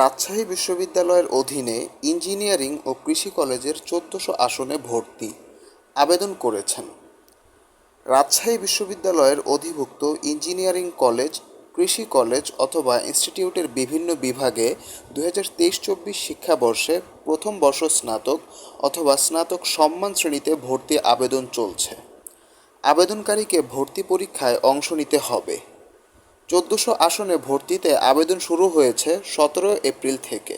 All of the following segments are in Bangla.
রাজশাহী বিশ্ববিদ্যালয়ের অধীনে ইঞ্জিনিয়ারিং ও কৃষি কলেজের চোদ্দশো আসনে ভর্তি আবেদন করেছেন। রাজশাহী বিশ্ববিদ্যালয়ের অধিভুক্ত ইঞ্জিনিয়ারিং কলেজ, কৃষি কলেজ অথবা ইনস্টিটিউটের বিভিন্ন বিভাগে দু হাজার তেইশ চব্বিশ শিক্ষাবর্ষে প্রথম বর্ষ স্নাতক অথবা স্নাতক সম্মান শ্রেণীতে ভর্তি আবেদন চলছে। আবেদনকারীকে ভর্তি পরীক্ষায় অংশ নিতে হবে। চোদ্দোশো আসনে ভর্তিতে আবেদন শুরু হয়েছে সতেরো এপ্রিল থেকে।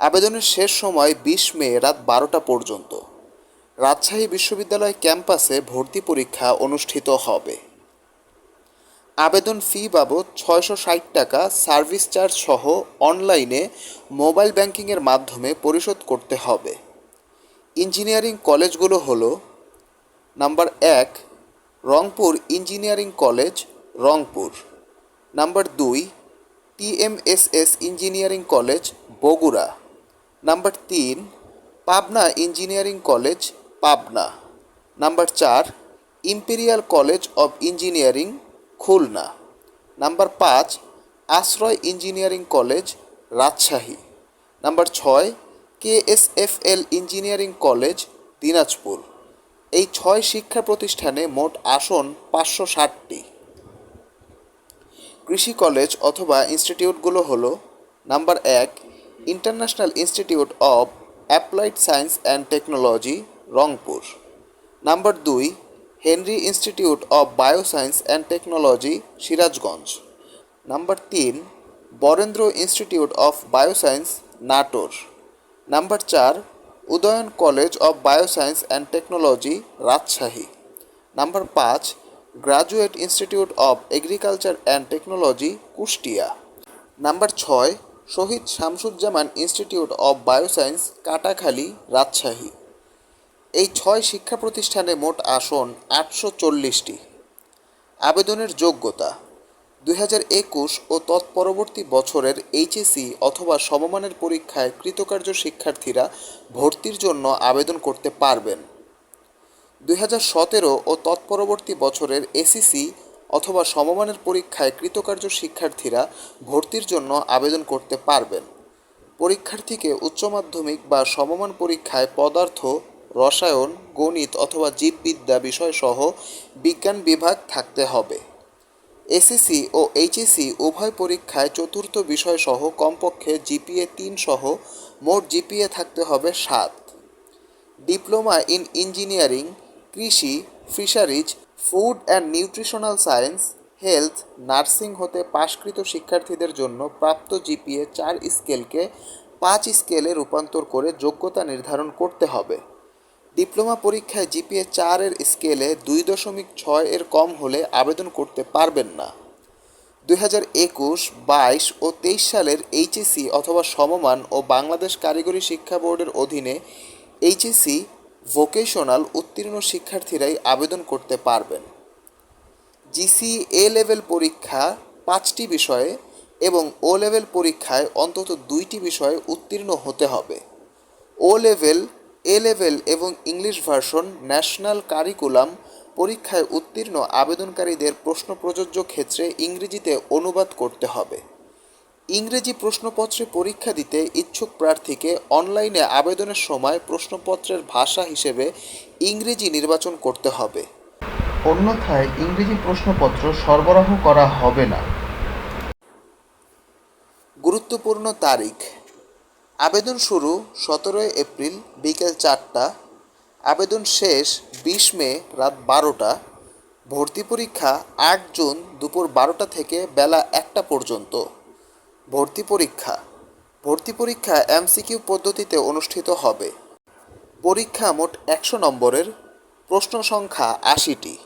আবেদনের শেষ সময় বিশ মে রাত বারোটা পর্যন্ত। রাজশাহী বিশ্ববিদ্যালয় ক্যাম্পাসে ভর্তি পরীক্ষা অনুষ্ঠিত হবে। আবেদন ফি বাবদ ছয়শো ষাট টাকা সার্ভিস চার্জ সহ অনলাইনে মোবাইল ব্যাংকিংয়ের মাধ্যমে পরিশোধ করতে হবে। ইঞ্জিনিয়ারিং কলেজগুলো হলো নাম্বার এক, Rangpur engineering college Rangpur. Number দুই, TMSS engineering college, Bogura. Number তিন, Pabna engineering college, Pabna. Number চার, imperial college of engineering, Khulna. Number পাঁচ, Ashroy engineering college, Rajshahi. Number ছয়, কেএসএফএল ইঞ্জিনিয়ারিং কলেজ, দিনাজপুর। এই ছয় শিক্ষা প্রতিষ্ঠানে মোট আসন পাঁচশো ষাটটি। কৃষি কলেজ অথবা ইনস্টিটিউটগুলো হলো, নাম্বার এক, international institute of applied science and technology, Rangpur. Number দুই, Henry institute of bioscience and technology, Sirajganj. Number তিন, Barendra institute of bioscience, Natore. Number চার, Udayan college of bioscience and technology, Rajshahi. Number পাঁচ graduate institute of agriculture and technology, Kushtia. Number ছয়, Shahid Shamsuzzaman institute of bioscience, Katakhali, Rajshahi. এই ছয় শিক্ষা প্রতিষ্ঠানে মোট আসন আটশো চল্লিশটি। আবেদনের যোগ্যতা, দুই হাজার একুশ ও তৎপরবর্তী বছরের এইচএসি অথবা সমমানের পরীক্ষায় কৃতকার্য শিক্ষার্থীরা ভর্তির জন্য আবেদন করতে পারবেন। দুই ও তৎপরবর্তী বছরের এসিসি অথবা সমমানের পরীক্ষায় কৃতকার্য শিক্ষার্থীরা ভর্তির জন্য আবেদন করতে পারবেন। পরীক্ষার্থীকে উচ্চ মাধ্যমিক বা সমমান পরীক্ষায় পদার্থ, রসায়ন, গণিত অথবা জীববিদ্যা বিষয়সহ বিজ্ঞান বিভাগ থাকতে হবে। এসএসসি ও এইচএসসি উভয় পরীক্ষায় চতুর্থ বিষয়সহ কমপক্ষে জিপিএ তিন সহ মোট জিপিএ থাকতে হবে সাত। ডিপ্লোমা ইন ইঞ্জিনিয়ারিং কৃষি fisheries food and nutritional science health nursing হতে পাশকৃত শিক্ষার্থীদের জন্য প্রাপ্ত জিপিএ চার স্কেলকে পাঁচ স্কেলে রূপান্তর করে যোগ্যতা নির্ধারণ করতে হবে। ডিপ্লোমা পরীক্ষায় জিপিএ চারের স্কেলে দুই দশমিক ছয় এর কম হলে আবেদন করতে পারবেন না। দুই হাজার একুশ, বাইশ ও তেইশ সালের এইচএসি অথবা সমমান ও বাংলাদেশ কারিগরি শিক্ষা বোর্ডের অধীনে এইচএসি ভোকেশনাল উত্তীর্ণ শিক্ষার্থীরাই আবেদন করতে পারবেন। জিসি এ লেভেল পরীক্ষা পাঁচটি বিষয়ে এবং ও লেভেল পরীক্ষায় অন্তত দুইটি বিষয়ে উত্তীর্ণ হতে হবে। ও লেভেল এ লেভেল এবং ইংলিশ ভার্সন ন্যাশনাল কারিকুলাম পরীক্ষায় উত্তীর্ণ আবেদনকারীদের প্রশ্ন প্রযোজ্য ক্ষেত্রে ইংরেজিতে অনুবাদ করতে হবে। ইংরেজি প্রশ্নপত্রে পরীক্ষা দিতে ইচ্ছুক প্রার্থীকে অনলাইনে আবেদনের সময় প্রশ্নপত্রের ভাষা হিসেবে ইংরেজি নির্বাচন করতে হবে। অন্যথায় ইংরেজি প্রশ্নপত্র সরবরাহ করা হবে না। গুরুত্বপূর্ণ তারিখ। আবেদন শুরু সতেরোই এপ্রিল বিকেল চারটা। আবেদন শেষ বিশ মে রাত বারোটা। ভর্তি পরীক্ষা আট জুন দুপুর বারোটা থেকে বেলা একটা পর্যন্ত। ভর্তি পরীক্ষা। ভর্তি পরীক্ষা এমসিকিউ পদ্ধতিতে অনুষ্ঠিত হবে। পরীক্ষা মোট একশো নম্বরের, প্রশ্ন সংখ্যা আশিটি।